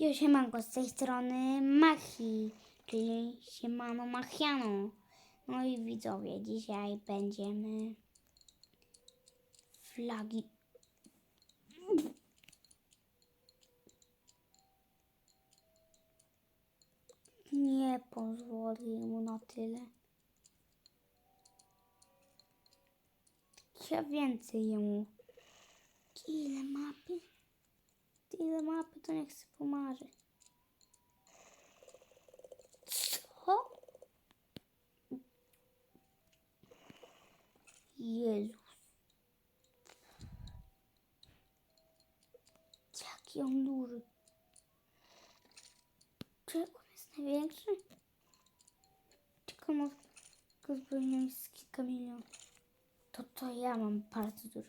Jo, siemanko, z tej strony Machi, czyli siemano Machiano. No i widzowie, dzisiaj będziemy flagi... Nie pozwolę mu na tyle. Ja więcej jemu. Ile mapy? Ile mapy to niech To to ja mam bardzo dużo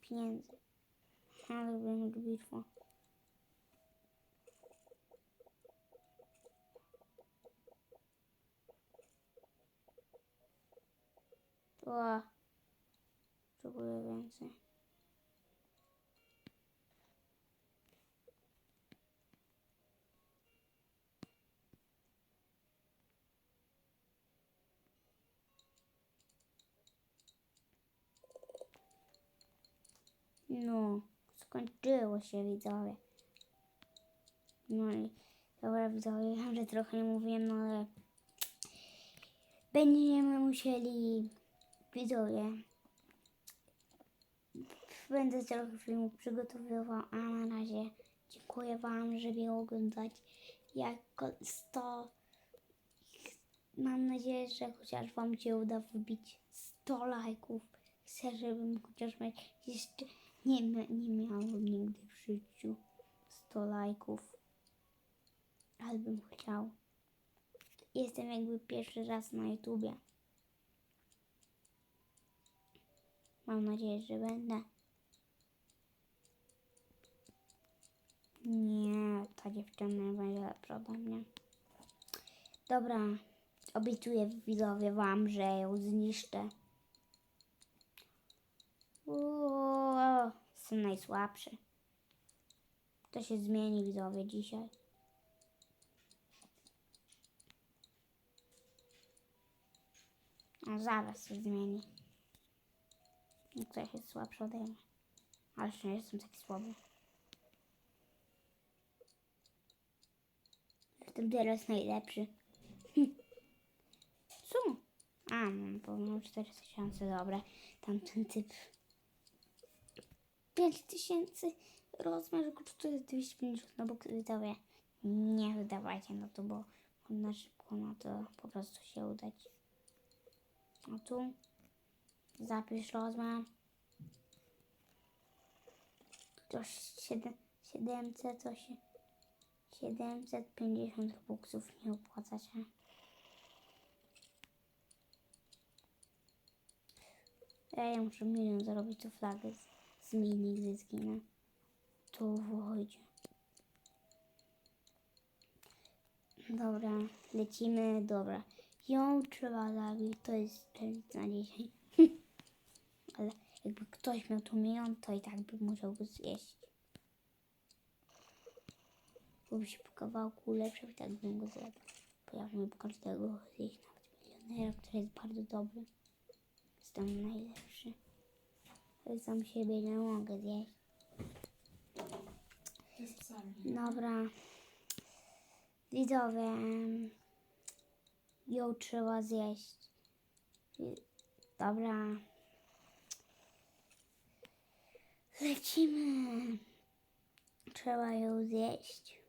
pieniędzy. Ale wiem, bitwa. Ła. Potrzebuję No, skończyło się widzowie. No i dobra widzowie, wiem, że trochę nie mówiłem, no ale będziemy musieli widzowie. Będę trochę filmów przygotowywał, a na razie dziękuję Wam, że mnie oglądać. Jako 100 Mam nadzieję, że chociaż Wam się uda wbić 100 lajków. Chcę, żebym chociaż miał jeszcze nie, nie miałem nigdy w życiu 100 lajków. Ale bym chciał. Jestem jakby pierwszy raz na YouTubie. Mam nadzieję, że będę. Nie, ta dziewczyna będzie lepsza ode mnie. Dobra, obiecuję widzowie wam, że ją zniszczę. Uuu, jestem najsłabszy. To się zmieni widzowie dzisiaj. No, zaraz się zmieni. Ktoś jest słabszy ode mnie. Ale nie jestem taki słaby. Jestem teraz najlepszy. Co? A, mam powiem 400 tysięcy, dobra. Tamten typ 5 tysięcy rozmiar kosztuje 250, no bo widzowie nie wydawajcie na to, bo na szybko na to po prostu się udać. A tu zapisz rozmiar. To 7, 700, to się 750 buksów nie opłaca się. Ja muszę milion zarobić tu flagę z, z mini ze skina. To wojdzie. Dobra, lecimy, dobra. Ją trzeba zabić, to jest challenge na dzisiaj. Ale jakby ktoś miał tu milion, to i tak by musiał go zjeść. Byłby się po kawałku lepszy, tak bym go zjadł. Bo ja umiem każdego zjeść, nawet milionera, który jest bardzo dobry. Jestem najlepszy. Sam siebie nie mogę zjeść. Dobra. Widzowie. Ją trzeba zjeść. Dobra. Lecimy. Trzeba ją zjeść.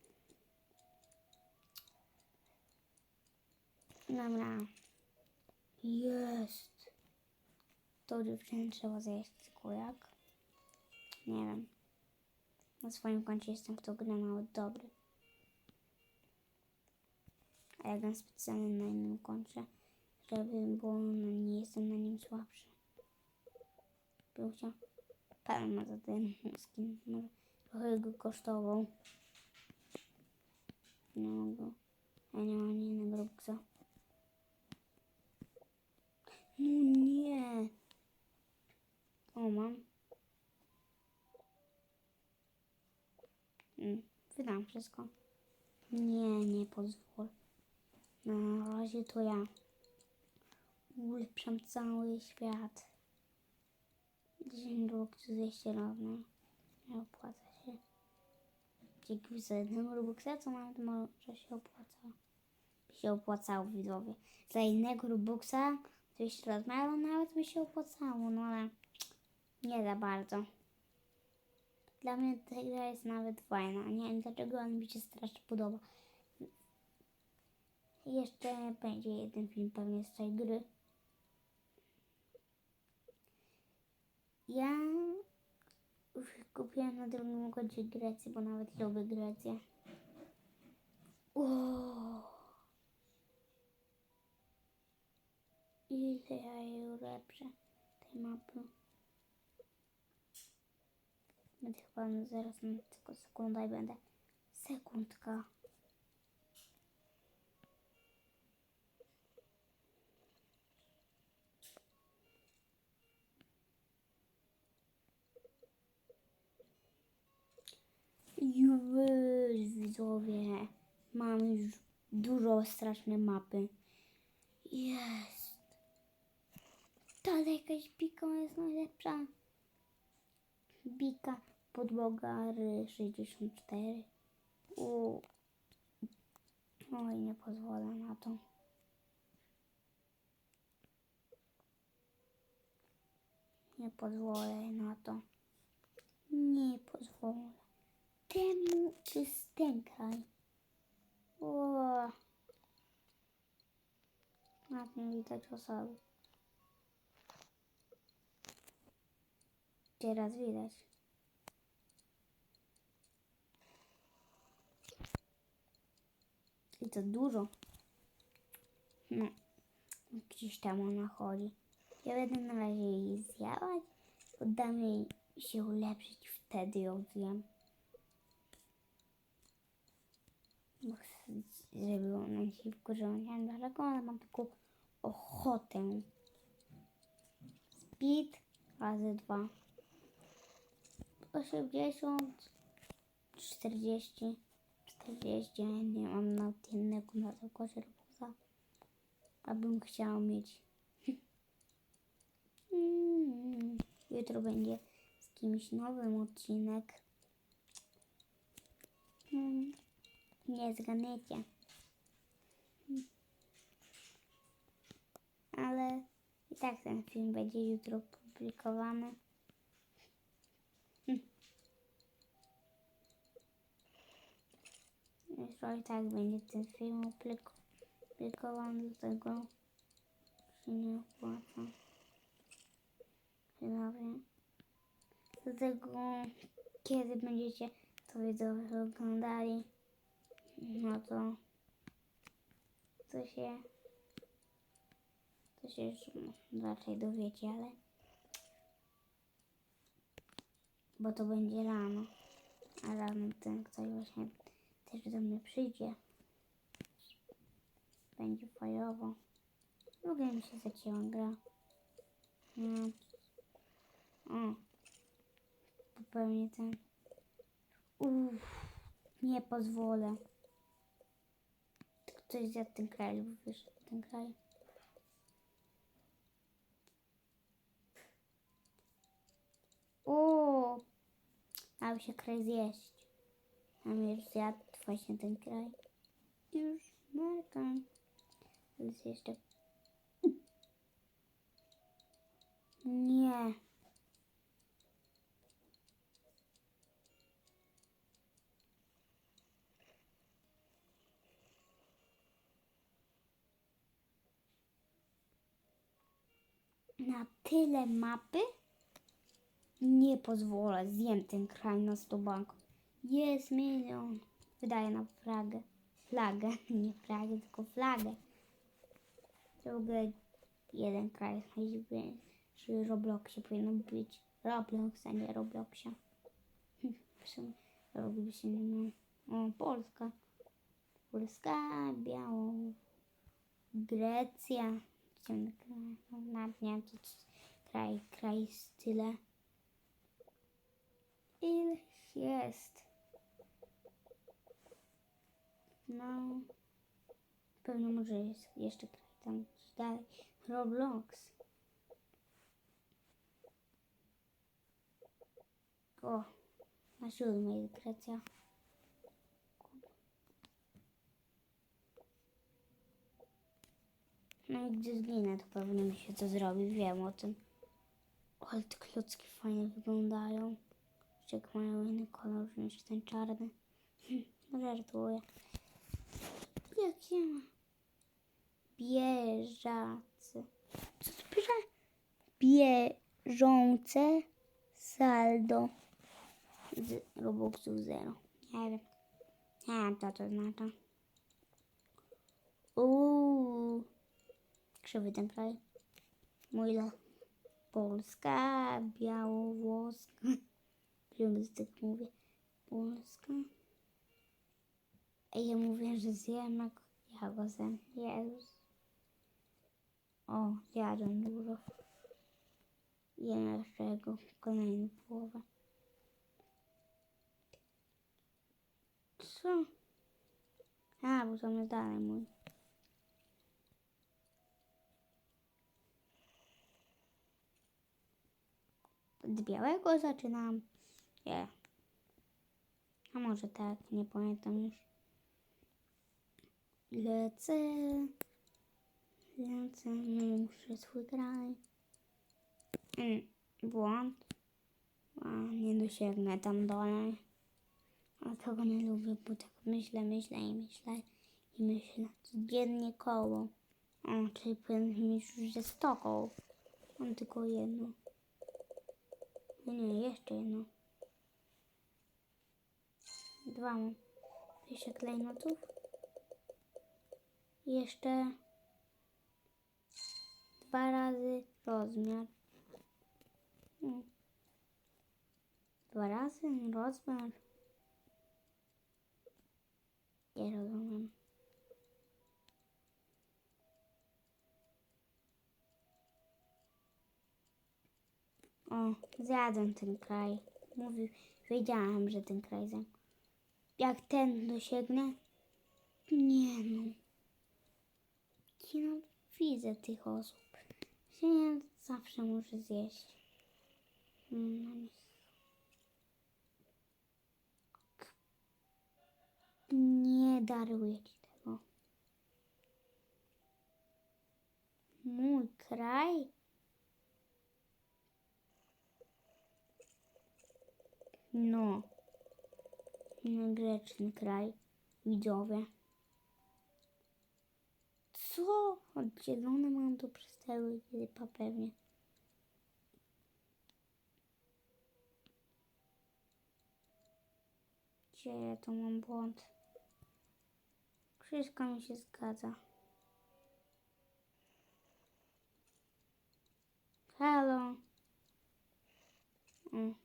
Dobra. Jest. Tą dziewczynę trzeba zjeść, tylko jak? Nie wiem. Na swoim koncie jestem w tą grę dobry. A ja gram specjalnie na innym koncie, żeby, bo no, nie jestem na nim słabszy. Bym chciał. Pan ma za ten skin. Może trochę go kosztował. Nie go. Ja nie mam innego Robuxa. No nie. O, mam. Wydam wszystko. Nie, nie pozwól. Na razie to ja. Ulepszam cały świat. 10 Robuxów 200 równo. Nie opłaca się. Dzięki za jednego Robuxa, co nawet może się opłaca. By się opłacało widzowie. Za jednego Robuxa 200 lat mało nawet by się opłacało, no ale nie za bardzo. Dla mnie ta gra jest nawet fajna. Nie wiem dlaczego, ale mi się strasznie podoba. Jeszcze będzie jeden film pewnie z tej gry. Ja już kupiłem na drugim godzie Grecję, bo nawet lubię Grecję. Wow. Ile ja jej ulepszę tej mapy. Będę chyba zaraz na tylko sekunda i będę. Sekundka. Już widzowie, mam już dużo straszne mapy. Jest. Ta jakaś bika jest najlepsza. Bika podłoga ry 64. U. Oj, nie pozwolę na to. Nie pozwolę na to. Nie pozwolę. Temu czy. O. Na tym widać osoby. Teraz widać. I to dużo. No, gdzieś tam ona chodzi. Ja będę na razie jej zjadać. Dam jej się ulepszyć, wtedy ją zjem. Bo chcę, żeby ona się wkurzyła. Nie wiem dlaczego, ale mam taką ochotę. Speed razy dwa. 80, 40, 40, nie mam nawet innego na tego serwoza. Abym chciała mieć. Mm, Jutro będzie z kimś nowym odcinek. Mm, Nie zgadniecie. Mm. Ale i tak ten film będzie jutro publikowany. Jutro i tak będzie ten film publikowany, do tego się nie opłaca. Widzowie. Do tego, kiedy będziecie to widzowie oglądali, no to to się to się już raczej dowiecie, ale bo to będzie rano, a rano ten ktoś właśnie też do mnie przyjdzie. Będzie fajowo. Długo mi się zacięła gra. No. O. Popełnię ten. Uff. Nie pozwolę. Ktoś zjadł ten kraj lub wyszedł ten kraj. O! Dał się kraj zjeść. Tam już zjadł właśnie ten kraj. Już marka. Jest jeszcze. Nie. Na tyle mapy? Nie pozwolę, zjem ten kraj na 100 banków. Jest milion. Wydaję na flagę. Flagę, nie flagę, tylko flagę. To w ogóle jeden kraj w Robloxie powinno być. Roblox, a nie Robloxia. W sumie robi się nie O, Polska. Polska, Biało. Grecja. Ciemny kraj. No, nawet nie to kraj, kraj jest tyle. Ile jest? No. Pewno może jest jeszcze kraj tam gdzieś dalej. Roblox. O, na siódmej Grecja. No i gdy zginę, to pewnie mi się to zrobi, wiem o tym. O, ale te klocki fajnie wyglądają. Jeszcze jak mają inny kolor niż ten czarny. Żartuję. Jak nie ma? Bieżacy. Co to pisze? Bieżące saldo z Robuxów zero. Nie wiem. Nie wiem, co to znaczy. Uuu. Krzywy ten kraj. Mój. Polska, białowłoska. Wiem, z tych mówię. Polska. Ej, ja mówię, że zjem, jak ja go zjem. Jezus. O, jadłem dużo. Jem jeszcze jego kolejną połowę. Co? A, bo tam jest dalej mój. Od białego zaczynam. Nie. A może tak, nie pamiętam już. Lecę. Lecę, muszę swój kraj. Mm, błąd. A, nie dosięgnę tam dalej. A tego nie lubię, bo tak myślę, myślę i myślę i myślę. Codziennie koło. O, czyli powinien mieć już ze 100 koło. Mam tylko jedno. Nie, nie, jeszcze jedno. Dwa mam. Jeszcze klejnotów. Jeszcze dwa razy rozmiar. Hmm. Dwa razy rozmiar. Nie rozumiem. O, zjadłem ten kraj. Mówił, wiedziałam, że ten kraj zjem. Jak ten dosięgnę? Nie no. Ja widzę tych osób. Się nie zawsze muszę zjeść. Mm. Nie daruję ci tego. Mój kraj? No. Niegrzeczny kraj. Widzowie. Co? Oddzielone mam to przez cały lipa pewnie. Gdzie ja tu mam błąd? Wszystko mi się zgadza. Halo. Mm.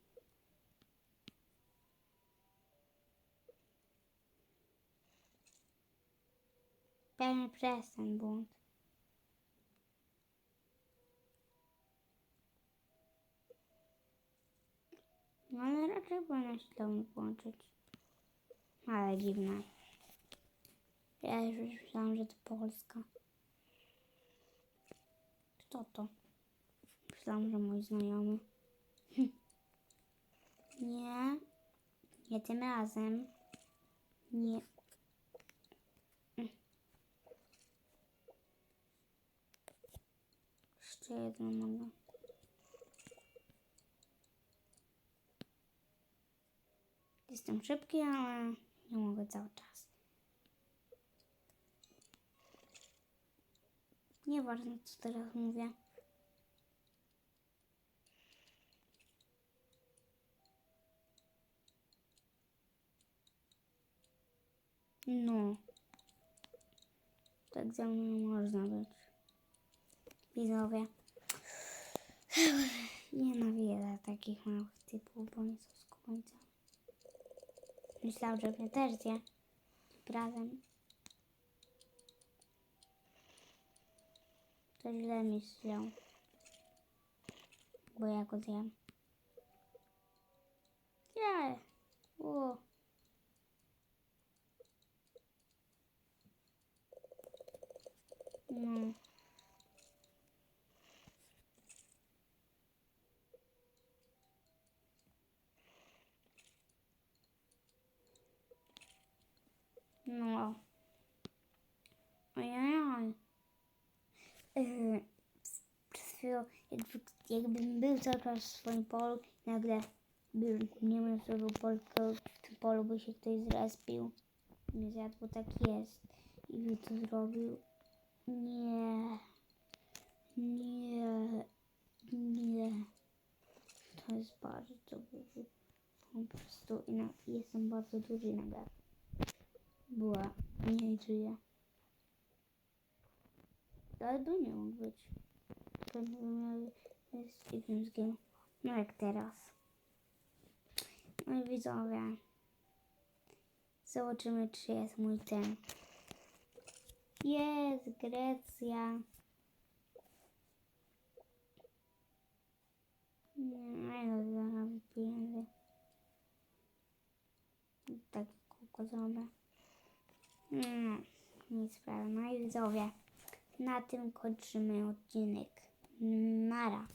Pewnie przez ten błąd. No ale raczej powinno się to włączyć. Ale dziwne. Ja już myślałam, że to Polska. Kto to? Myślałam, że mój znajomy. Nie. Nie tym razem. Nie. Jeszcze jedno mogę. Jestem szybki, ale nie mogę cały czas. Nieważne, co teraz mówię. No. Tak ze mną można być. Widzowie. Nienawidzę no, takich małych typów, bo nie są z końca. Myślał, że mnie też zje. Razem. To źle mi zjął. Bo ja go zjem. Nie. O. No. No. Ojej. Yy, Przez chwilę, jakby, jakbym był cały czas w swoim polu, nagle był, nie co był polu, to w tym polu by się ktoś zrespił. Nie zjadł, bo tak jest. I by to zrobił. Nie. Nie. Nie. To jest bardzo duży. Po prostu i na, jestem bardzo duży nagle. Była. Nie żyje. Ale by nie mógł być. By miał jest jakimś zginął. No jak teraz. No i widzowie. Zobaczymy, czy jest mój ten. Jest Grecja. Nie, no zaraz pieniędzy. Tak kółko zrobię. No, nic sprawy. No i widzowie, na tym kończymy odcinek. Nara.